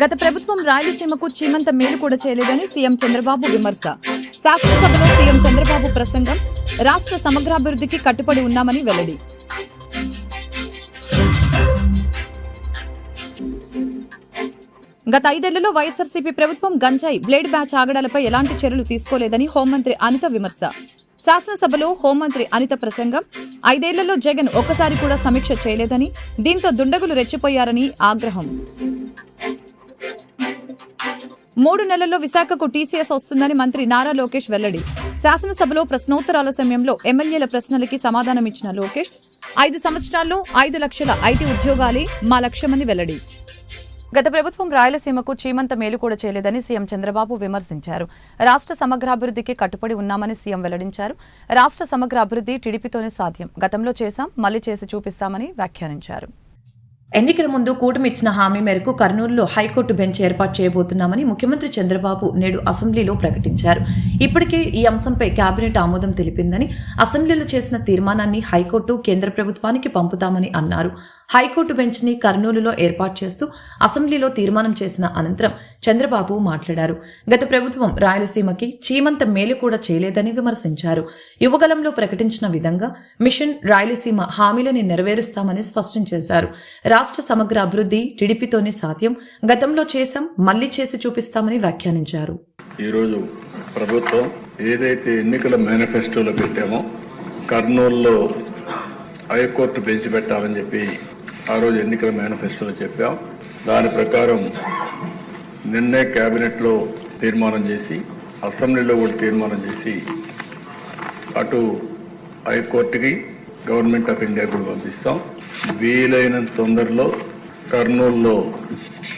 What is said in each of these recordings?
గత ప్రభుత్వం రాయలసీమకు చీమంత మేలు కూడా చేయలేదని సీఎం చంద్రబాబు విమర్శ. శాసనసభలో సీఎం చంద్రబాబు ప్రసంగం రాష్ట్ర సమగ్రాభివృద్ధికి కట్టుబడి ఉన్నామని వెల్లడి. గత ఐదేళ్ళలో వైఎస్ఆర్సీపీ ప్రభుత్వం గంజాయి బ్లేడ్ బ్యాచ్ ఆగడాలపై ఎలాంటి చర్యలు తీసుకోలేదని హోంమంత్రి అనిత విమర్శ. శాసనసభలో హోంమంత్రి అనిత ప్రసంగం ఐదేళ్ళలో జగన్ ఒక్కసారి కూడా సమీక్ష చేయలేదని దీంతో దుండగులు రెచ్చిపోయారని ఆగ్రహం. మూడు నెలల్లో విశాఖకు టీసీఎస్ వస్తుందని మంత్రి నారా లోకేష్ వెల్లడి. శాసనసభలో ప్రశ్నోత్తరాల సమయంలో ఎమ్మెల్యేల ప్రశ్నలకి సమాధానం ఇచ్చిన లోకేష్ ఐదు సంవత్సరాల్లో ఐదు లక్షల ఐటీ ఉద్యోగాలే మా లక్ష్యమని వెల్లడి. గత ప్రభుత్వం రాయలసీమకు చీమంత మేలు కూడా చేయలేదని సీఎం చంద్రబాబు విమర్శించారు. రాష్ట్ర సమగ్రాభివృద్ధికి కట్టుబడి ఉన్నామని సీఎం వెల్లడించారు. రాష్ట్ర సమగ్ర అభివృద్ధి టీడీపీతోనే సాధ్యం. గతంలో చేశాం మళ్ళీ చేసి చూపిస్తామని వ్యాఖ్యానించారు. ఎన్నికల ముందు కూటమి ఇచ్చిన హామీ మేరకు కర్నూలులో హైకోర్టు బెంచ్ ఏర్పాటు చేయబోతున్నామని ముఖ్యమంత్రి చంద్రబాబు నేడు అసెంబ్లీలో ప్రకటించారు. ఇప్పటికే ఈ అంశంపై కేబినెట్ ఆమోదం తెలిపిందని అసెంబ్లీలో చేసిన తీర్మానాన్ని హైకోర్టు కేంద్ర ప్రభుత్వానికి పంపుతామని అన్నారు. హైకోర్టు బెంచ్ని కర్నూలులో ఏర్పాటు చేస్తూ అసెంబ్లీలో తీర్మానం చేసిన అనంతరం చంద్రబాబు మాట్లాడారు. గత ప్రభుత్వం రాయలసీమకి చీమంత మేలు కూడా చేయలేదని విమర్శించారు. యువగలంలో ప్రకటించిన విధంగా మిషన్ రాయలసీమ హామీలని నెరవేరుస్తామని స్పష్టం చేశారు. రాష్ట్ర సమగ్ర అభివృద్ధి టీడీపీతోనే సాధ్యం. గతంలో చేశాం మళ్ళీ చేసి చూపిస్తామని వ్యాఖ్యానించారు. ఈరోజు ప్రభుత్వం ఏదైతే ఎన్నికల మేనిఫెస్టోలో పెట్టామో కర్నూలులో హైకోర్టు బెంచ్ పెట్టాలని చెప్పి ఆ రోజు ఎన్నికల మేనిఫెస్టోలో చెప్పాం. దాని ప్రకారం నిన్నే క్యాబినెట్లో తీర్మానం చేసి అసెంబ్లీలో కూడా తీర్మానం చేసి అటు హైకోర్టుకి గవర్నమెంట్ ఆఫ్ ఇండియా కూడా పంపిస్తాం. వీలైనంత తొందరలో కర్నూలులో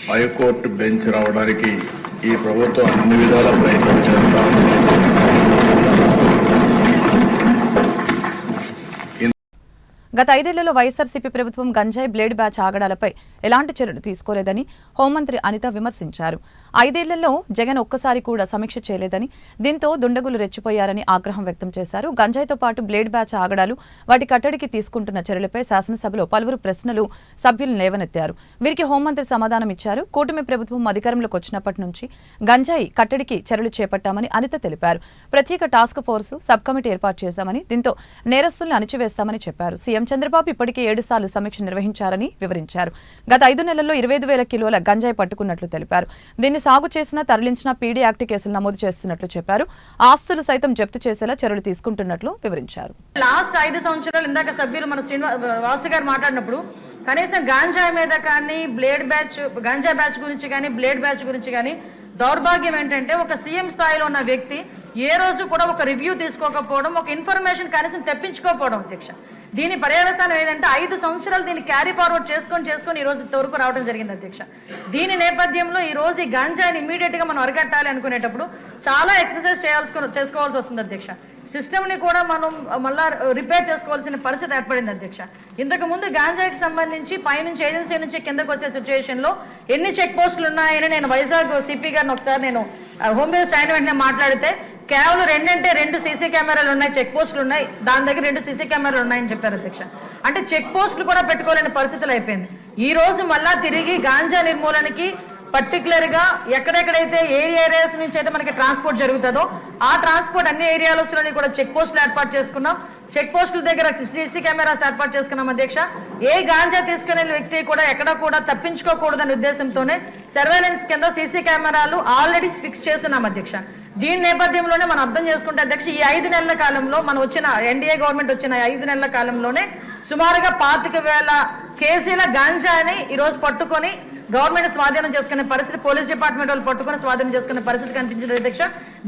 హైకోర్టు బెంచ్ రావడానికి ఈ ప్రభుత్వం అన్ని విధాల ప్రయత్నం చేస్తాం గత ఐదేళ్ళలో వైఎస్ఆర్సీపీ ప్రభుత్వం గంజాయి బ్లేడ్ బ్యాచ్ ఆగడాలపై ఎలాంటి చర్యలు తీసుకోలేదని హోంమంత్రి అనిత విమర్శించారు. ఐదేళ్ళలో జగన్ ఒక్కసారి కూడా సమీక్ష చేయలేదని దీంతో దుండగులు రెచ్చిపోయారని ఆగ్రహం వ్యక్తం చేశారు. గంజాయితో పాటు బ్లేడ్ బ్యాచ్ ఆగడాలు వాటి కట్టడికి తీసుకుంటున్న చర్యలపై శాసనసభలో పలువురు ప్రశ్నలు సభ్యులు లేవనెత్తారు. వీరికి హోంమంత్రి సమాధానం ఇచ్చారు. కూటమి ప్రభుత్వం అధికారంలోకి వచ్చినప్పటి నుంచి గంజాయి కట్టడికి చర్యలు చేపట్టామని అనిత తెలిపారు. ప్రత్యేక టాస్క్ ఫోర్సు సబ్ కమిటీ ఏర్పాటు చేశామని దీంతో నేరస్తుల్ని అణిచివేస్తామని చెప్పారు. సీఎం చంద్రబాబు ఇప్పటికే ఏడు సార్లు సమీక్ష నిర్వహించారని వివరించారు. గత ఐదు నెలల్లో ఇరవై వేల కిలోల గంజాయి పట్టుకున్నట్లు తెలిపారు. దీన్ని సాగు చేసిన తరలించిన పీడీ యాక్ట్ కేసులు నమోదు చేస్తున్నట్లు చెప్పారు. ఆస్తులు సైతం జప్తు చేసేలా చర్యలు తీసుకుంటున్నట్లు వివరించారు. లాస్ట్ ఐదు సంవత్సరాలు ఇందాక సభ్యులు మన శ్రీనివాసు గారు మాట్లాడినప్పుడు కనీసం గాంజా మీద కానీ బ్లేడ్ బ్యాచ్ గాంజా బ్యాచ్ గురించి కానీ బ్లేడ్ బ్యాచ్ గురించి కానీ దౌర్భాగ్యం ఏంటంటే ఒక సీఎం స్థాయిలో ఉన్న వ్యక్తి ఏ రోజు కూడా ఒక రివ్యూ తీసుకోకపోవడం ఒక ఇన్ఫర్మేషన్ కనీసం తెప్పించుకోకపోవడం అధ్యక్ష. దీని పర్యవసానం ఏదంటే ఐదు సంవత్సరాలు దీన్ని క్యారీ ఫార్వర్డ్ చేసుకొని చేసుకొని ఈ రోజు ఇంతవరకు రావడం జరిగింది అధ్యక్ష. దీని నేపథ్యంలో ఈ రోజు ఈ గంజాని ఇమీడియట్గా మనం అరికట్టాలి అనుకునేటప్పుడు చాలా ఎక్సర్సైజ్ చేయాల్సి చేసుకోవాల్సి వస్తుంది అధ్యక్ష. సిస్టమ్ని కూడా మనం మళ్ళా రిపేర్ చేసుకోవాల్సిన పరిస్థితి ఏర్పడింది అధ్యక్ష. ఇంతకు ముందు గాంజాకి సంబంధించి పైనుంచి ఏజెన్సీ నుంచి కిందకు వచ్చే సిచ్యువేషన్లో ఎన్ని చెక్ పోస్టులు ఉన్నాయని నేను వైజాగ్ సిపి గారిని ఒకసారి నేను హోమ్ మినిస్టర్ ఆయన వెంటనే మాట్లాడితే కేవలం రెండంటే రెండు సీసీ కెమెరాలు ఉన్నాయి చెక్ పోస్టులు ఉన్నాయి దాని దగ్గర రెండు సీసీ కెమెరాలు ఉన్నాయని చెప్పారు అధ్యక్ష. అంటే చెక్ పోస్టులు కూడా పెట్టుకోలేని పరిస్థితులు అయిపోయింది. ఈ రోజు మళ్ళా తిరిగి గాంజా నిర్మూలనకి పర్టికులర్గా ఎక్కడెక్కడైతే ఏరియా ఏరియాస్ నుంచి అయితే మనకి ట్రాన్స్పోర్ట్ జరుగుతుందో ఆ ట్రాన్స్పోర్ట్ అన్ని ఏరియాలోని కూడా చెక్ పోస్టులు ఏర్పాటు చేసుకున్నాం. చెక్ పోస్టుల దగ్గర సీసీ కెమెరాస్ ఏర్పాటు చేసుకున్నాం అధ్యక్ష. ఏ గాంజా తీసుకునే వ్యక్తి కూడా ఎక్కడ కూడా తప్పించుకోకూడదనే ఉద్దేశంతోనే సర్వేలెన్స్ కింద సీసీ కెమెరాలు ఆల్రెడీ ఫిక్స్ చేస్తున్నాం అధ్యక్ష. దీని నేపథ్యంలోనే మనం అర్థం చేసుకుంటే అధ్యక్ష ఈ ఐదు నెలల కాలంలో మనం వచ్చిన ఎన్డీఏ గవర్నమెంట్ వచ్చిన ఐదు నెలల కాలంలోనే సుమారుగా పాతిక వేల కేసీల గాంజాని ఈరోజు పట్టుకొని గవర్నమెంట్ స్వాధీనం చేసుకునే పరిస్థితి పోలీస్ డిపార్ట్మెంట్ వాళ్ళు పట్టుకుని స్వాధీనం చేసుకునే పరిస్థితి కనిపించింది అధ్యక్ష.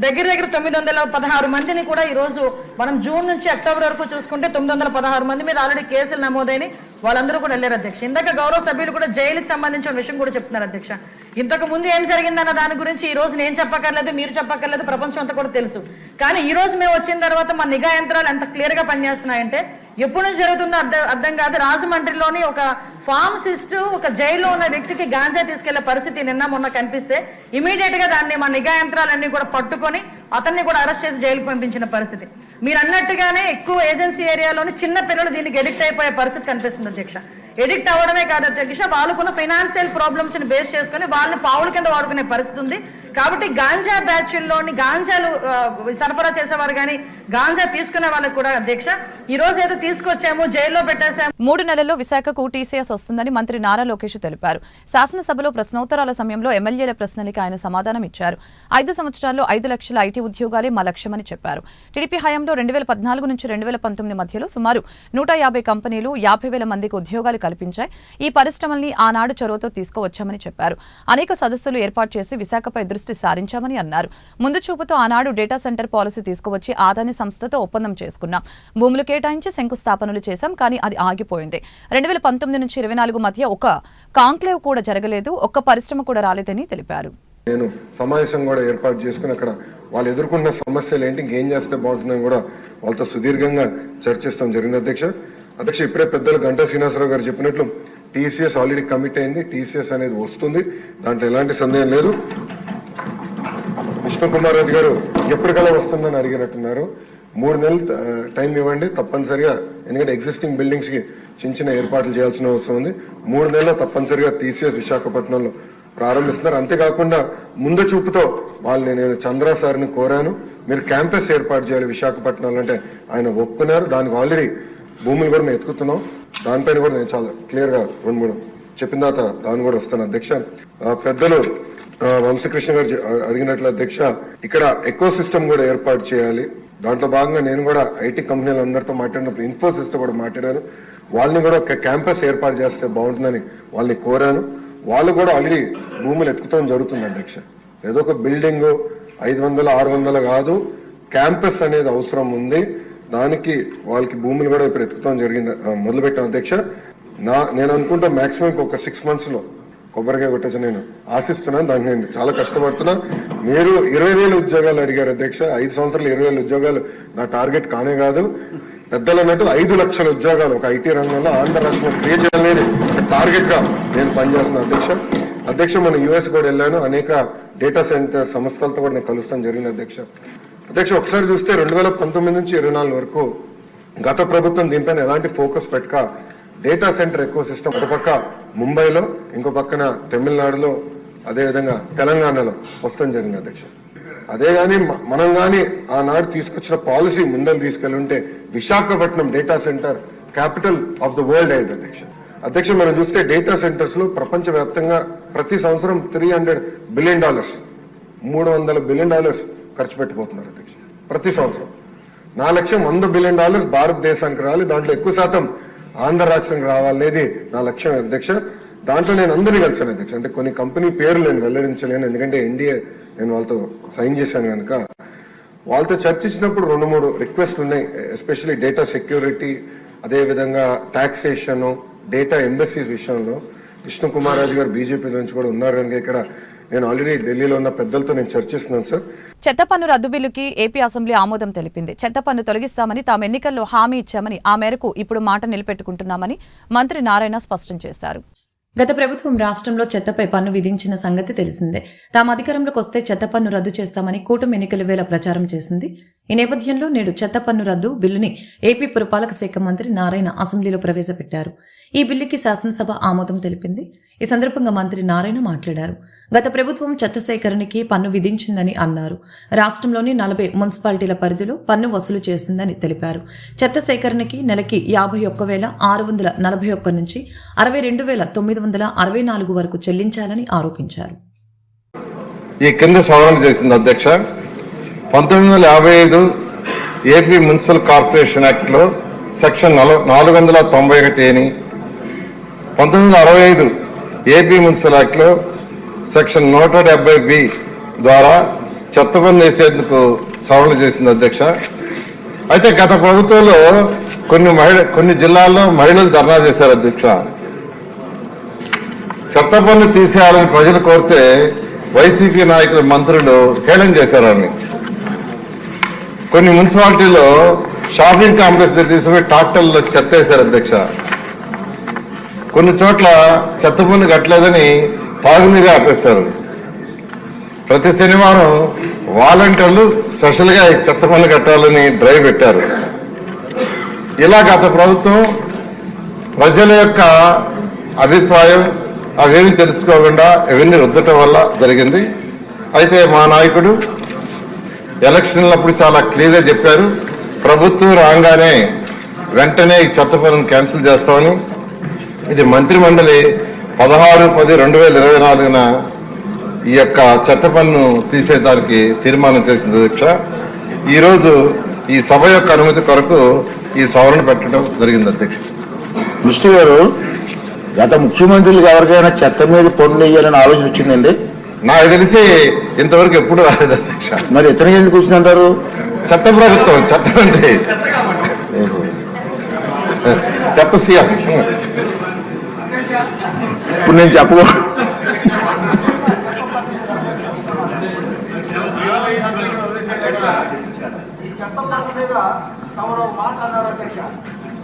దగ్గర దగ్గర తొమ్మిది వందల పదహారు మందిని కూడా ఈ రోజు మనం జూన్ నుంచి అక్టోబర్ వరకు చూసుకుంటే తొమ్మిది వందల పదహారు మంది మీద ఆల్రెడీ కేసులు నమోదైన వాళ్ళందరూ కూడా వెళ్ళారు అధ్యక్ష. ఇందాక గౌరవ సభ్యులు కూడా జైలుకి సంబంధించిన విషయం కూడా చెప్తున్నారు అధ్యక్ష. ఇంతకు ముందు ఏం జరిగిందన్న దాని గురించి ఈ రోజు నేను చెప్పక్కర్లేదు మీరు చెప్పక్కర్లేదు ప్రపంచం అంతా కూడా తెలుసు. కానీ ఈ రోజు మేము వచ్చిన తర్వాత మా నిఘా యంత్రాలు ఎంత క్లియర్గా పనిచేస్తున్నాయంటే ఎప్పుడు నుంచి జరుగుతుందో అర్థం అర్థం కాదు. రాజమండ్రిలోని ఒక ఫార్మసిస్ట్ ఒక జైల్లో ఉన్న వ్యక్తికి గాంజా తీసుకెళ్ళే పరిస్థితి నిన్న మొన్న కనిపిస్తే ఇమీడియట్గా దాన్ని మా నిఘా యంత్రాలన్నీ కూడా పట్టుకొని అతన్ని కూడా అరెస్ట్ చేసి జైలుకు పంపించిన పరిస్థితి. మీరు అన్నట్టుగానే ఎక్కువ ఏజెన్సీ ఏరియాలోని చిన్న పిల్లలు దీనికి ఎడిక్ట్ అయిపోయే పరిస్థితి కనిపిస్తుంది అధ్యక్ష. ఎడిక్ట్ అవ్వడమే కాదు అధ్యక్ష వాళ్ళకున్న ఫైనాన్షియల్ ప్రాబ్లమ్స్ని బేస్ చేసుకుని వాళ్ళని పావుల కింద వాడుకునే పరిస్థితి ఉంది. కాబట్టి గాంజా బ్యాచ్ల్లోని గాంజాలు సరఫరా చేసేవారు కానీ గాంజా తీసుకునే వాళ్ళకి కూడా అధ్యక్ష ఈ రోజు ఏదో తీసుకొచ్చాము జైల్లో పెట్టేసాము మూడు నెలల్లో విశాఖకు టీసీఎస్ వస్తుందని మంత్రి నారా లోకేష్ తెలిపారు. శాసనసభలో ప్రశ్నోత్తరాల సమయంలో ఎమ్మెల్యేల ప్రశ్నలకి ఆయన సమాధానం ఇచ్చారు. ఐదు సంవత్సరాల్లో ఐదు లక్షల ఐటీ ఉద్యోగాలే మా లక్ష్యమని చెప్పారు. టీడీపీ హయాంలో రెండు వేల పద్నాలుగు నుంచి రెండు వేల పంతొమ్మిది మధ్యలో సుమారు నూట యాభై కంపెనీలు యాభై వేల మందికి ఉద్యోగాలు కల్పించాయి. ఈ పరిశ్రమల్ని ఆనాడు చొరవతో తీసుకువచ్చామని చెప్పారు. అనేక సదస్సులు ఏర్పాటు చేసి విశాఖపై దృష్టి సారించామని అన్నారు. ముందు చూపుతో ఆనాడు డేటా సెంటర్ పాలసీ తీసుకువచ్చి ఆదాని సంస్థతో ఒప్పందం చేసుకున్నాం. భూములు కేటాయించి శంకుస్థాపనలు చేశాం కానీ అది ఆగిపోయింది. రెండు వేల పంతొమ్మిది నుంచి ఇరవై నాలుగు మధ్య ఒక కాంక్లేవ్ కూడా జరగలేదు ఒక్క పరిశ్రమ కూడా రాలేదని తెలిపారు. నేను సమావేశం కూడా ఏర్పాటు చేసుకుని అక్కడ వాళ్ళు ఎదుర్కొంటున్న సమస్యలు ఏంటి? ఇంకేం చేస్తే బాగుంటుందని కూడా వాళ్ళతో సుదీర్ఘంగా చర్చిస్తాం జరిగింది అధ్యక్ష. అధ్యక్ష ఇప్పుడే పెద్దలు గంటా శ్రీనివాసరావు గారు చెప్పినట్లు టీసీఎస్ ఆల్రెడీ కమిట్ అయింది. టీసీఎస్ అనేది వస్తుంది. దాంట్లో ఎలాంటి సందేహం లేదు. విష్ణు కుమార్ రాజు గారు ఎప్పటికల్లా వస్తుందని అడిగినట్టున్నారు. మూడు నెలలు టైం ఇవ్వండి. తప్పనిసరిగా ఎందుకంటే ఎగ్జిస్టింగ్ బిల్డింగ్స్కి చిన్న చిన్న ఏర్పాట్లు చేయాల్సిన అవసరం ఉంది. మూడు నెలలు తప్పనిసరిగా టీసీఎస్ విశాఖపట్నంలో ప్రారంభిస్తున్నారు. అంతేకాకుండా ముందు చూపుతో వాళ్ళని నేను చంద్ర సార్ని కోరాను. మీరు క్యాంపస్ ఏర్పాటు చేయాలి విశాఖపట్నంలో అంటే ఆయన ఒప్పుకున్నారు. దానికి ఆల్రెడీ భూములు కూడా మేము ఎత్తుకుతున్నాం. దానిపైన కూడా నేను చాలా క్లియర్గా రెండు మూడు చెప్పిన తర్వాత దాన్ని కూడా వస్తాను. అధ్యక్ష పెద్దలు వంశకృష్ణ గారు అడిగినట్లు అధ్యక్ష ఇక్కడ ఎకో సిస్టమ్ కూడా ఏర్పాటు చేయాలి. దాంట్లో భాగంగా నేను కూడా ఐటీ కంపెనీలు అందరితో మాట్లాడినప్పుడు ఇన్ఫోసిస్తో కూడా మాట్లాడాను. వాళ్ళని కూడా ఒక క్యాంపస్ ఏర్పాటు చేస్తే బాగుంటుందని వాళ్ళని కోరాను. వాళ్ళు కూడా ఆల్రెడీ భూములు ఎత్తుకుతాం జరుగుతుంది అధ్యక్ష. ఏదో ఒక బిల్డింగ్ ఐదు వందల ఆరు వందల కాదు క్యాంపస్ అనేది అవసరం ఉంది. దానికి వాళ్ళకి భూములు కూడా ఇప్పుడు ఎత్తుకుతాం జరిగింది ఆ, మొదలుపెట్టాం అధ్యక్ష. నా నేను అనుకుంటా మాక్సిమం ఒక సిక్స్ మంత్స్లో కొబ్బరికాయ కొట్టచ్చు నేను ఆశిస్తున్నాను దానికి నేను చాలా కష్టపడుతున్నా. మీరు ఇరవై వేల ఉద్యోగాలు అడిగారు అధ్యక్ష. ఐదు సంవత్సరాలు ఇరవై వేల ఉద్యోగాలు నా టార్గెట్ కానే కాదు. పెద్దలు అన్నట్టు ఐదు లక్షల ఉద్యోగాలు ఒక ఐటీ రంగంలో ఆంధ్ర రాష్ట్రంలో క్రియేట్ చేయాలని టార్గెట్గా నేను పనిచేస్తున్న అధ్యక్ష. అధ్యక్ష మనం యుఎస్ కూడా వెళ్ళాను. అనేక డేటా సెంటర్ సంస్థలతో కూడా నేను కలుస్తాను జరిగింది అధ్యక్ష. అధ్యక్ష ఒకసారి చూస్తే రెండు వేల పంతొమ్మిది నుంచి ఇరవై నాలుగు వరకు గత ప్రభుత్వం దీనిపైన ఎలాంటి ఫోకస్ పెట్టక డేటా సెంటర్ ఎక్కువ సిస్టమ్ ఒక పక్క ముంబైలో ఇంకో పక్కన తమిళనాడులో అదేవిధంగా తెలంగాణలో వస్తాం జరిగింది అధ్యక్ష. అదే కానీ మనం కానీ ఆనాడు తీసుకొచ్చిన పాలసీ ముందలు తీసుకెళ్ళుంటే Visakhapatnam data center capital of the world అయ్యేది అధ్యక్ష. అధ్యక్ష మనం చూస్తే డేటా సెంటర్స్లో ప్రపంచ వ్యాప్తంగా ప్రతి సంవత్సరం త్రీ హండ్రెడ్ బిలియన్ డాలర్స్ మూడు వందల బిలియన్ డాలర్స్ ఖర్చు పెట్టిపోతున్నారు అధ్యక్ష ప్రతి సంవత్సరం. నా లక్ష్యం వంద బిలియన్ డాలర్స్ భారతదేశానికి రావాలి దాంట్లో ఎక్కువ శాతం ఆంధ్ర రాష్ట్రానికి రావాలనేది నా లక్ష్యం అధ్యక్ష. దాంట్లో నేను అందరినీ కలిసాను అధ్యక్ష అంటే కొన్ని కంపెనీ పేర్లు నేను వెల్లడించలేను ఎందుకంటే ఎన్డీఏ నేను వాళ్ళతో సైన్ చేశాను కనుక. వాళ్ళతో చర్చించినప్పుడు రెండు మూడు రిక్వెస్ట్ ఉన్నాయి ఎస్పెషల్లీ డేటా సెక్యూరిటీ అదేవిధంగా ట్యాక్సేషను టాక్సేషన్ డేటా ఎంబసీస్ విషయంలో విష్ణు కుమార్ రాజు గారు బీజేపీ నుంచి కూడా ఉన్నారు. కనుక ఇక్కడ నేను ఆల్రెడీ ఢిల్లీలో ఉన్న పెద్దలతో నేను చర్చిస్తున్నాను సార్ చెత్త పన్ను రద్దు బిల్లుకి ఏపీ అసెంబ్లీ ఆమోదం తెలిపింది. చెత్త పన్ను తొలగిస్తామని తాము ఎన్నికల్లో హామీ ఇచ్చామని ఆ మేరకు ఇప్పుడు మాట నిలబెట్టుకుంటున్నామని మంత్రి నారాయణ స్పష్టం చేశారు. గత ప్రభుత్వం రాష్ట్రంలో చెత్తపై పన్ను విధించిన సంగతి తెలిసిందే. తాము అధికారంలోకి వస్తే చెత్త పన్ను రద్దు చేస్తామని కూటమి ఎన్నికల వేళ ప్రచారం చేసింది. ఈ నేపథ్యంలో నేడు చెత్త పన్ను రద్దు బిల్లుని ఏపీ పురపాలక శాఖ మంత్రి నారాయణ అసెంబ్లీలో ప్రవేశపెట్టారు. ఈ బిల్లుకి శాసనసభ ఆమోదం తెలిపింది. ఈ సందర్భంగా మంత్రి నారాయణ మాట్లాడారు. గత ప్రభుత్వం చెత్త సేకరణకి పన్ను విధించిందని అన్నారు. రాష్ట్రంలోని నలభై మున్సిపాలిటీల పరిధిలో పన్ను వసూలు చేసిందని తెలిపారు. చెత్త సేకరణకి నెలకి యాభై ఒక్క వేల ఆరు వందల నలభై ఒక్క నుంచి అరవై రెండు వేల తొమ్మిది వందల అరవై నాలుగు వరకు చెల్లించాలని ఆరోపించారు. ఈ కింద సవరణ చేసింది అధ్యక్ష పంతొమ్మిది వందల యాభై ఐదు ఏపీ మున్సిపల్ కార్పొరేషన్ యాక్ట్లో సెక్షన్ నాలుగు వందల తొంభై ఒకటి అని పంతొమ్మిది వందల అరవై ఐదు ఏపీ మున్సిపల్ యాక్ట్లో సెక్షన్ నూట డెబ్బై బి ద్వారా చెత్త పన్ను వేసేందుకు సవరణ చేసింది అధ్యక్ష. అయితే గత ప్రభుత్వంలో కొన్ని మహిళ కొన్ని జిల్లాల్లో మహిళలు ధర్నా చేశారు అధ్యక్ష. చెత్త పన్ను తీసేయాలని ప్రజలు కోరితే వైసీపీ నాయకులు మంత్రులు హేళన చేశారని కొన్ని మున్సిపాలిటీలో షాపింగ్ కాంప్లెక్స్ తీసుకుపోయి ట్రాక్టర్లో చెత్త వేశారు అధ్యక్ష. కొన్ని చోట్ల చెత్త పన్ను కట్టలేదని తాగునీరు ఆపేస్తారు ప్రతి శనివారం వాలంటీర్లు స్పెషల్గా ఈ చెత్త పన్ను కట్టాలని డ్రైవ్ పెట్టారు. ఇలా గత ప్రభుత్వం ప్రజల యొక్క అభిప్రాయం అవేమి తెలుసుకోకుండా ఇవన్నీ రుద్దటం వల్ల జరిగింది. అయితే మా నాయకుడు ఎలక్షన్లప్పుడు చాలా క్లియర్గా చెప్పారు. ప్రభుత్వం రాగానే వెంటనే ఈ చెత్త పనులు క్యాన్సిల్ చేస్తామని ఇది మంత్రి మండలి పదహారు పది రెండు వేల ఇరవై నాలుగున ఈ యొక్క చెత్త పన్ను తీసేదానికి తీర్మానం చేసింది అధ్యక్ష ఈరోజు ఈ సభ యొక్క అనుమతి కొరకు ఈ సవరణ పెట్టడం జరిగింది అధ్యక్ష. మిస్టర్ గారు గత ముఖ్యమంత్రులకు ఎవరికైనా చెత్త మీద పన్ను వేయాలని ఆలోచన వచ్చిందండి? నాకు తెలిసి ఇంతవరకు ఎప్పుడు రాలేదు అధ్యక్ష. మరి ఇతనికి ఎందుకు వచ్చిందంటారు? చెత్త ప్రభుత్వం చెత్త మంత్రి. చెత్త సీఎం. ఇప్పుడు నేను చెప్పకూడదు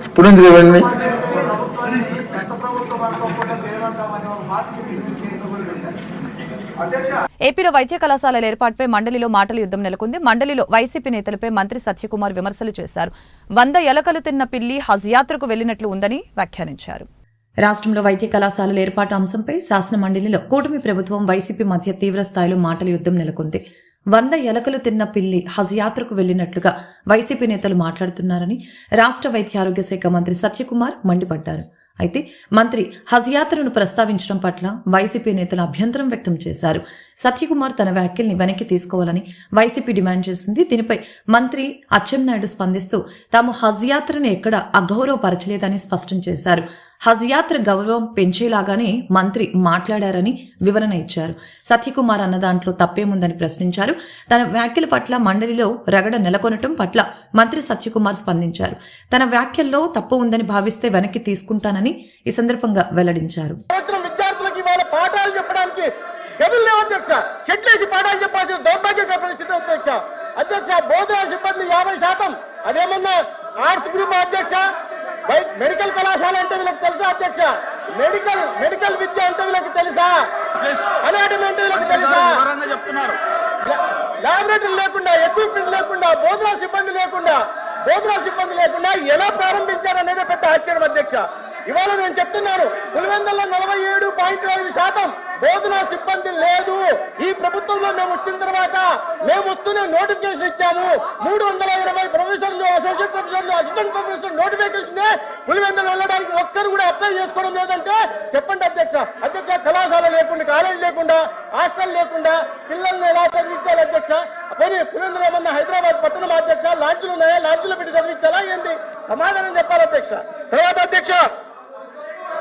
ఇప్పుడు ఎందుకు ఏపీలో వైద్య కళాశాలల ఏర్పాటుపై మండలిలో మాటల యుద్ధం నెలకొంది. మండలిలో వైసీపీ నేతలపై మంత్రి సత్యకుమార్ విమర్శలు చేశారు. వంద ఎలకలు తిన్న పిల్లి హజ్ యాత్రకు వెళ్ళినట్లు ఉందని వ్యాఖ్యానించారు. రాష్ట్రంలో వైద్య కళాశాలల ఏర్పాటు అంశంపై శాసన మండలిలో కూటమి ప్రభుత్వం వైసీపీ మధ్య తీవ్ర స్థాయిలో మాటల యుద్ధం నెలకొంది. వంద ఎలకలు తిన్న పిల్లి హజ్ యాత్రకు వెళ్ళినట్లుగా వైసీపీ నేతలు మాట్లాడుతున్నారని రాష్ట్ర వైద్య ఆరోగ్య శాఖ మంత్రి సత్యకుమార్ మండిపడ్డారు. అయితే మంత్రి హజ్ యాత్రను ప్రస్తావించడం పట్ల వైసీపీ నేతలు అభ్యంతరం వ్యక్తం చేశారు. సత్యకుమార్ తన వ్యాఖ్యల్ని వెనక్కి తీసుకోవాలని వైసీపీ డిమాండ్ చేసింది. దీనిపై మంత్రి అచ్చెన్నాయుడు స్పందిస్తూ తాము హజ్ యాత్రను ఎక్కడ అగౌరవపరచలేదని స్పష్టం చేశారు. హజ్ యాత్ర గౌరవం పెంచేలాగానే మంత్రి మాట్లాడారని వివరణ ఇచ్చారు. సత్యకుమార్ అన్న దాంట్లో తప్పేముందని ప్రశ్నించారు. తన వ్యాఖ్యల పట్ల మండలిలో రగడ నెలకొనటం పట్ల మంత్రి సత్యకుమార్ స్పందించారు. తన వ్యాఖ్యల్లో తప్పు ఉందని భావిస్తే వెనక్కి తీసుకుంటానని ఈ సందర్భంగా వెల్లడించారు. పాఠాలు చెప్పడానికి గదులు అధ్యక్ష. షెడ్లేసి పాఠాలు చెప్పాల్సిన దౌర్భాగ్యక పరిస్థితి అధ్యక్ష. అధ్యక్ష బోధన సిబ్బంది యాభై శాతం. అదేమన్నా ఆర్ట్స్ గ్రూప్ అధ్యక్ష? మెడికల్ కళాశాల అంటే వీళ్ళకి తెలుసా అధ్యక్ష? మెడికల్ మెడికల్ విద్య అంటే వీళ్ళకి తెలుసా? అనాటమీ అంటే వీళ్ళకి తెలుసా? లాబొరేటరీ లేకుండా ఎక్విప్మెంట్ లేకుండా బోధనా సిబ్బంది లేకుండా బోధనా సిబ్బంది లేకుండా ఎలా ప్రారంభించారనేది పెద్ద ఆశ్చర్యం అధ్యక్ష. ఇవాళ నేను చెప్తున్నాను పులివెందుల్లో నలభై ఏడు పాయింట్ ఐదు శాతం బోధనా సిబ్బంది లేదు. ఈ ప్రభుత్వంలో మేము వచ్చిన తర్వాత మేము వస్తూనే నోటిఫికేషన్ ఇచ్చాము. మూడు వందల ఇరవై ప్రొఫెసర్లు అసోసియేట్ ప్రొఫెసర్లు అసిస్టెంట్ ప్రొఫెసర్ నోటిఫికేషన్ పులివెందులు వెళ్ళడానికి ఒక్కరు కూడా అప్లై చేసుకోవడం లేదంటే చెప్పండి అధ్యక్ష. అధ్యక్ష కళాశాల లేకుండా కాలేజీ లేకుండా హాస్టల్ లేకుండా పిల్లల్ని ఎలా చదివించాలి అధ్యక్ష? పోనీ పులివెందులు ఏమన్నా హైదరాబాద్ పట్టణం అధ్యక్ష లాంచ్లు ఉన్నాయా? లాంచ్లో పెట్టి చదివించాలా ఏంది సమాధానం చెప్పాలి అధ్యక్ష. తర్వాత అధ్యక్ష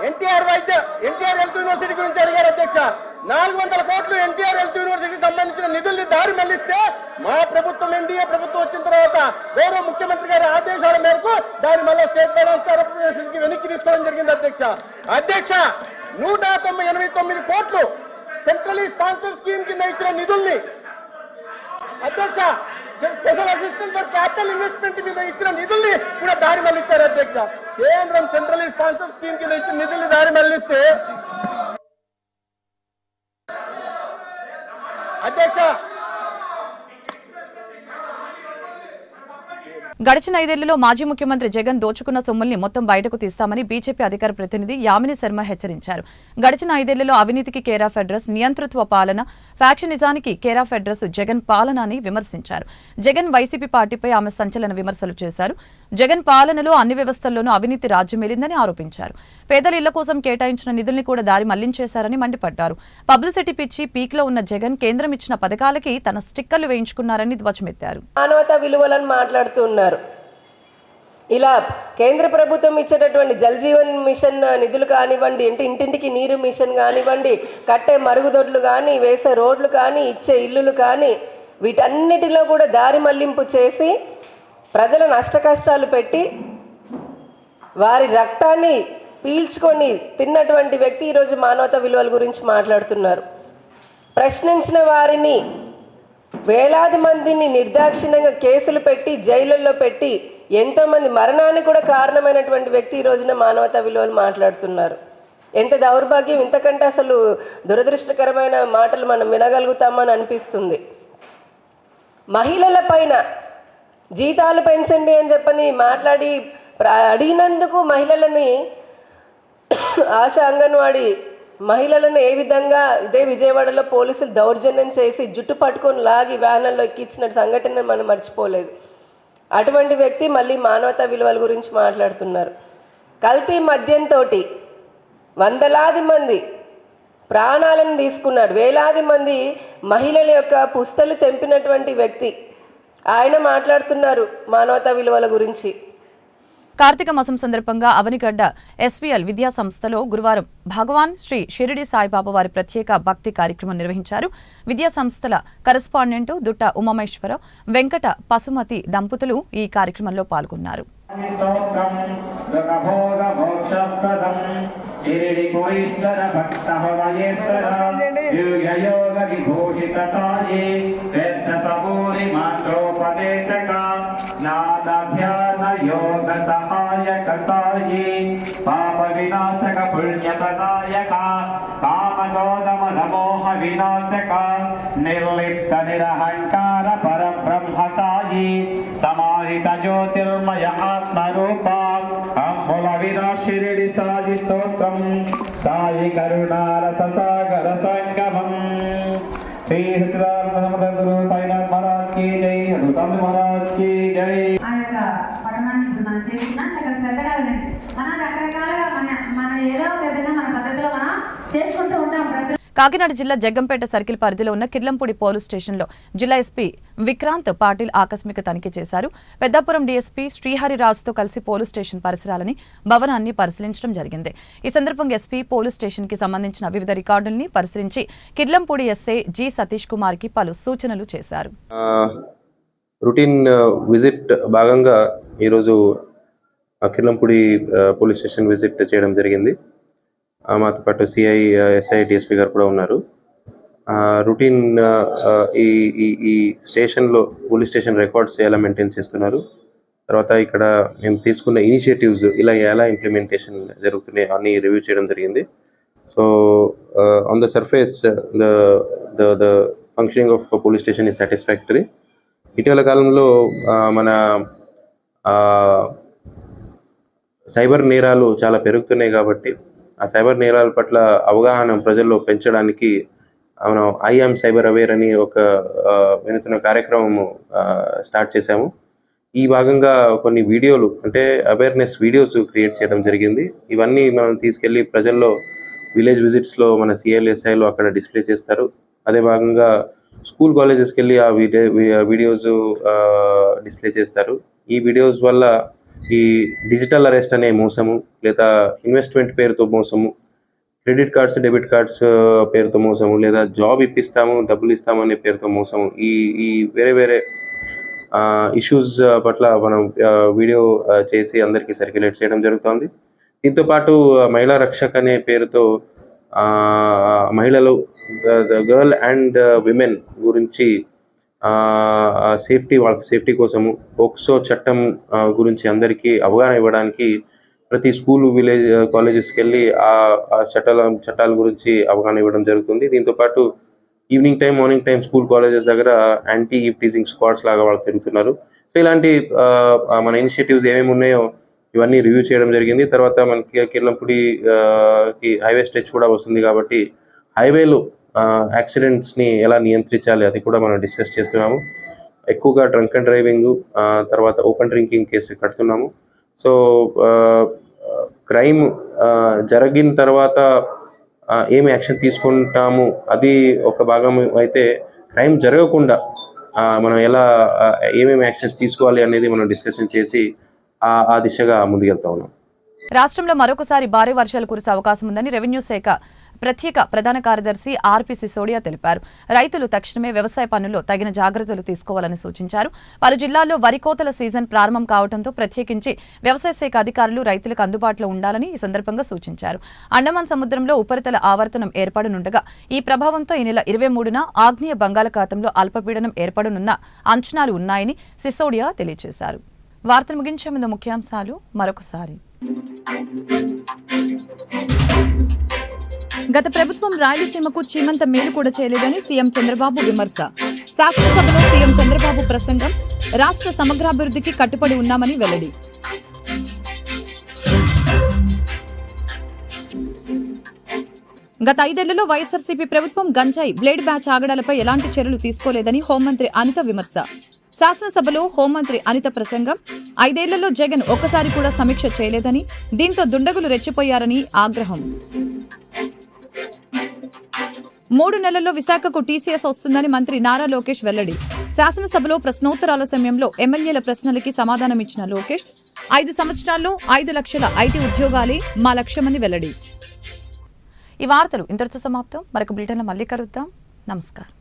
ఎన్టీఆర్ వైద్య ఎన్టీఆర్ హెల్త్ యూనివర్సిటీ గురించి అడిగారు అధ్యక్ష నాలుగు వందల కోట్లు ఎన్టీఆర్ హెల్త్ యూనివర్సిటీకి సంబంధించిన నిధుల్ని దారి మళ్ళిస్తే మా ప్రభుత్వం ఎన్డీఏ ప్రభుత్వం వచ్చిన తర్వాత గౌరవ ముఖ్యమంత్రి గారి ఆదేశాల మేరకు దాన్ని మళ్ళీ స్టేట్ ఫైనాన్స్ కార్పొరేషన్కి వెనక్కి తీసుకోవడం జరిగింది అధ్యక్ష. అధ్యక్ష నూట తొంభై ఎనభై తొమ్మిది కోట్లు సెంట్రలీ స్పాన్సర్ స్కీమ్ కింద ఇచ్చిన నిధుల్ని అధ్యక్ష special assistant for capital investment మీద ఇచ్చిన నిధుల్ని కూడా దారి మళ్ళిస్తారు అధ్యక్ష. కేంద్రం సెంట్రల్ స్పాన్సర్ స్కీమ్ కింద ఇచ్చిన నిధుల్ని దారి మళ్ళిస్తే అధ్యక్ష గడిచిన ఐదేళ్ళలో మాజీ ముఖ్యమంత్రి జగన్ దోచుకున్న సొమ్ముల్ని మొత్తం బయటకు తీస్తామని బీజేపీ అధికార ప్రతినిధి యామిని శర్మ హెచ్చరించారు. గడిచిన ఐదేళ్ళలో అవినీతికి కేరాఫ్ అడ్రస్ నియంతృత్వ పాలన ఫ్యాక్షనిజానికి కేరాఫ్ అడ్రస్ జగన్ పాలన అని విమర్శించారు. జగన్ వైసీపీ పార్టీపై ఆమె సంచలన విమర్శలు చేశారు. జగన్ పాలనలో అన్ని వ్యవస్థల్లోనూ అవినీతి రాజ్యమేలిందని ఆరోపించారు. పేదల ఇళ్ళ కోసం కేటాయించిన నిధుల్ని కూడా దారి మళ్ళించేశారని మండిపడ్డారు. పబ్లిసిటీ పిచ్చి పీక్లో ఉన్న జగన్ కేంద్రం ఇచ్చిన పథకాలకి తన స్టిక్కర్లు వేయించుకున్నారని ధ్వజమెత్తారు. మానవతా విలువలను మాట్లాడుతున్నారు ఉన్నారు ఇలా కేంద్ర ప్రభుత్వం ఇచ్చేటటువంటి జల్ జీవన్ మిషన్ నిధులు కానివ్వండి అంటే ఇంటింటికి నీరు మిషన్ కానివ్వండి కట్టే మరుగుదొడ్లు కానీ వేసే రోడ్లు కానీ ఇచ్చే ఇల్లులు కానీ వీటన్నిటిలో కూడా దారి మళ్ళింపు చేసి ప్రజల నష్ట కష్టాలు పెట్టి వారి రక్తాన్ని పీల్చుకొని తిన్నటువంటి వ్యక్తి ఈరోజు మానవత విలువల గురించి మాట్లాడుతున్నారు. ప్రశ్నించిన వారిని వేలాది మందిని నిర్దాక్షిణ్యంగా కేసులు పెట్టి జైళ్ళల్లో పెట్టి ఎంతోమంది మరణానికి కూడా కారణమైనటువంటి వ్యక్తి ఈ రోజున మానవతా విలువలు మాట్లాడుతున్నారు. ఎంత దౌర్భాగ్యం ఇంతకంటే అసలు దురదృష్టకరమైన మాటలు మనం వినగలుగుతామని అనిపిస్తుంది. మహిళల పైన జీతాలు పెంచండి అని చెప్పని మాట్లాడి ప్ర- అడిగినందుకు మహిళలని ఆశ అంగన్వాడీ మహిళలను ఏ విధంగా ఇదే విజయవాడలో పోలీసులు దౌర్జన్యం చేసి జుట్టు పట్టుకొని లాగి వ్యాన్లలో ఎక్కించిన సంఘటన మనం మర్చిపోలేదు. అటువంటి వ్యక్తి మళ్ళీ మానవతా విలువల గురించి మాట్లాడుతున్నారు. కల్తీ మద్యంతో వందలాది మంది ప్రాణాలను తీసుకున్నాడు. వేలాది మంది మహిళల యొక్క పుస్తలు తెంపినటువంటి వ్యక్తి. ఆయన మాట్లాడుతున్నారు మానవతా విలువల గురించి. కార్తీక మాసం సందర్భంగా అవనిగడ్డ ఎస్వీఎల్ విద్యా సంస్థలో గురువారం భగవాన్ శ్రీ షిరిడి సాయిబాబా వారి ప్రత్యేక భక్తి కార్యక్రమం నిర్వహించారు. విద్యా సంస్థల కరెస్పాండెంట్ దుట్ట ఉమామేశ్వరరావు వెంకట పసుమతి దంపతులు ఈ కార్యక్రమంలో పాల్గొన్నారు. భక్త విభూషిత సాయి యోగ సహాయక సాయి పాప వినాశక పుణ్య ప్రదాయక కామగోదమ నమోహ వినాశక నిర్లిప్త నిరహంకార పరబ్రహ్మ సాయి సమాహిత జ్యోతిర్మయ ఆత్మరూప అంబుల విరాశిరిడి సాయి స్తోత్రం. సాయి కరుణారస సాగర సంగమం శ్రీ సచిదానంద గురు సాయినాథ్ की జై హనుమాన్ మహారాజ్ की జై. ఆ యొక్క పఠనాన్ని ఇప్పుడు మనం చేస్తున్నాం చక్కగా శ్రద్ధగా వినండి. మనం రకరకాలుగా మన మన ఏదో ఒక విధంగా మన పద్ధతిలో మనం చేసుకుంటూ ఉంటాం ప్రతి కాకినాడ జిల్లా జగ్గంపేట సర్కిల్ పరిధిలో ఉన్న కిర్లంపూడి పోలీస్ స్టేషన్లో జిల్లా ఎస్పీ విక్రాంత్ పాటిల్ ఆకస్మిక తనిఖీ చేశారు. పెద్దాపురం డీఎస్పీ శ్రీహరిరాజుతో కలిసి పోలీస్ స్టేషన్ పరిసరాలని భవనాన్ని పరిశీలించడం జరిగింది. ఈ సందర్భంగా ఎస్పీ పోలీస్ స్టేషన్కి సంబంధించిన వివిధ రికార్డుల్ని పరిశీలించి కిర్లంపూడి ఎస్ఐ జి సతీష్ కుమార్కి పలు సూచనలు చేశారు. రొటీన్ విజిట్ భాగంగా ఈరోజు అఖిలంపూడి పోలీస్ స్టేషన్ విజిట్ చేయడం జరిగింది. మాతో పాటు సిఐ ఎస్ఐ డిఎస్పీ గారు కూడా ఉన్నారు. ఆ, రొటీన్ ఈ ఈ ఈ స్టేషన్లో పోలీస్ స్టేషన్ రికార్డ్స్ ఎలా మెయింటైన్ చేస్తున్నారు? తర్వాత ఇక్కడ మేము తీసుకున్న ఇనిషియేటివ్స్ ఇలా ఎలా ఇంప్లిమెంటేషన్ జరుగుతున్నాయి అన్ని రివ్యూ చేయడం జరిగింది. So on the surface the the the functioning of police station is satisfactory ఇటీవల కాలంలో మన ఆ, సైబర్ నేరాలు చాలా పెరుగుతున్నాయి కాబట్టి ఆ సైబర్ నేరాల పట్ల అవగాహన ప్రజల్లో పెంచడానికి మనం ఐఎమ్ సైబర్ అవేర్ అని ఒక వినూత్న కార్యక్రమము స్టార్ట్ చేశాము. ఈ భాగంగా కొన్ని వీడియోలు అంటే అవేర్నెస్ వీడియోస్ క్రియేట్ చేయడం జరిగింది. ఇవన్నీ మనం తీసుకెళ్ళి ప్రజల్లో విలేజ్ విజిట్స్లో మన సిఎల్ఎస్ఐలో అక్కడ డిస్ప్లే చేస్తారు. అదే భాగంగా స్కూల్ కాలేజెస్కి వెళ్ళి ఆ వీడియో వీడియోస్ డిస్ప్లే చేస్తారు. ఈ వీడియోస్ వల్ల ఈ డిజిటల్ అరెస్ట్ అనే మోసము లేదా ఇన్వెస్ట్మెంట్ పేరుతో మోసము క్రెడిట్ కార్డ్స్ డెబిట్ కార్డ్స్ పేరుతో మోసము లేదా జాబ్ ఇప్పిస్తాము డబ్బులు ఇస్తాము అనే పేరుతో మోసము. ఈ ఈ వేరే వేరే ఇష్యూస్ పట్ల మనం వీడియో చేసి అందరికీ సర్క్యులేట్ చేయడం జరుగుతుంది. దీంతో పాటు మహిళా రక్షక్ అనే పేరుతో మహిళలు గర్ల్ అండ్ విమెన్ గురించి సేఫ్టీ వాళ్ళ సేఫ్టీ కోసము ఒక్సో చట్టం గురించి అందరికీ అవగాహన ఇవ్వడానికి ప్రతి స్కూల్ విలేజ్ కాలేజెస్కి వెళ్ళి ఆ ఆ చట్టాల చట్టాల గురించి అవగాహన ఇవ్వడం జరుగుతుంది. దీంతో పాటు evening time morning time school colleges దగ్గర యాంటీ ఈవ్ టీజింగ్ స్క్వాడ్స్ లాగా వాళ్ళు తిరుగుతున్నారు. సో ఇలాంటి మన ఇనిషియేటివ్స్ ఏమేమి ఉన్నాయో ఇవన్నీ రివ్యూ చేయడం జరిగింది. తర్వాత మనకి కిర్లంపూడి ఆ, కి హైవే స్ట్రెచ్ కూడా వస్తుంది కాబట్టి హైవేలో యాక్సిడెంట్స్ని ఎలా నియంత్రించాలి అది కూడా మనం డిస్కస్ చేస్తున్నాము. ఎక్కువగా డ్రంక్ అండ్ డ్రైవింగ్ తర్వాత ఓపెన్ డ్రింకింగ్ కేసు కడుతున్నాము. సో క్రైమ్ జరిగిన తర్వాత ఏమి యాక్షన్ తీసుకుంటాము అది ఒక భాగం అయితే క్రైమ్ జరగకుండా మనం ఎలా ఏమేమి యాక్షన్స్ తీసుకోవాలి అనేది మనం డిస్కషన్ చేసి ఆ దిశగా ముందుకెళ్తా ఉన్నాం. రాష్ట్రంలో మరొకసారి భారీ వర్షాలు కురిసే అవకాశం ఉందని రెవెన్యూ శాఖ ప్రత్యేక ప్రధాన కార్యదర్శి ఆర్పి సిసోడియా తెలిపారు. రైతులు తక్షణమే వ్యవసాయ పనుల్లో తగిన జాగ్రత్తలు తీసుకోవాలని సూచించారు. పలు జిల్లాల్లో వరి కోతల సీజన్ ప్రారంభం కావడంతో ప్రత్యేకించి వ్యవసాయ శాఖ అధికారులు రైతులకు అందుబాటులో ఉండాలని ఈ సందర్భంగా సూచించారు. అండమాన్ సముద్రంలో ఉపరితల ఆవర్తనం ఏర్పడనుండగా ఈ ప్రభావంతో ఈ నెల ఇరవై మూడున ఆగ్నేయ బంగాళాఖాతంలో అల్పపీడనం ఏర్పడనున్న అంచనాలు ఉన్నాయని సిసోడియా తెలియజేశారు వార్తలు ముగించే ముందు ముఖ్యాంశాలు మరొకసారి. గత ప్రభుత్వం రాయలసీమకు చీమంత మేలు కూడా చేయలేదని సీఎం చంద్రబాబు విమర్శ. శాసనసభలో సీఎం చంద్రబాబు ప్రసంగం రాష్ట్ర సమగ్రాభివృద్ధికి కట్టుబడి ఉన్నామని వెల్లడి. గత ఐదేళ్ళలో వైఎస్ఆర్సీపీ ప్రభుత్వం గంజాయి బ్లేడ్ బ్యాచ్ ఆగడాలపై ఎలాంటి చర్యలు తీసుకోలేదని హోంమంత్రి అనిత విమర్శ. శాసనసభలో హోంమంత్రి అనిత ప్రసంగం ఐదేళ్ళలో జగన్ ఒక్కసారి కూడా సమీక్ష చేయలేదని దీంతో దుండగులు రెచ్చిపోయారని ఆగ్రహం. మూడు నెలల్లో విశాఖకు టీసీఎస్ వస్తుందని మంత్రి నారా లోకేష్ వెల్లడి. శాసనసభలో ప్రశ్నోత్తరాల సమయంలో ఎమ్మెల్యేల ప్రశ్నలకి సమాధానం ఇచ్చిన లోకేష్ ఐదు సంవత్సరాల్లో ఐదు లక్షల ఐటీ ఉద్యోగాలే మా లక్ష్యమని వెల్లడి. ఈ వార్తలు ఇంతటితో సమాప్తం. మరొక బులెటిన్లో మళ్ళీ కలుద్దాం. నమస్కారం.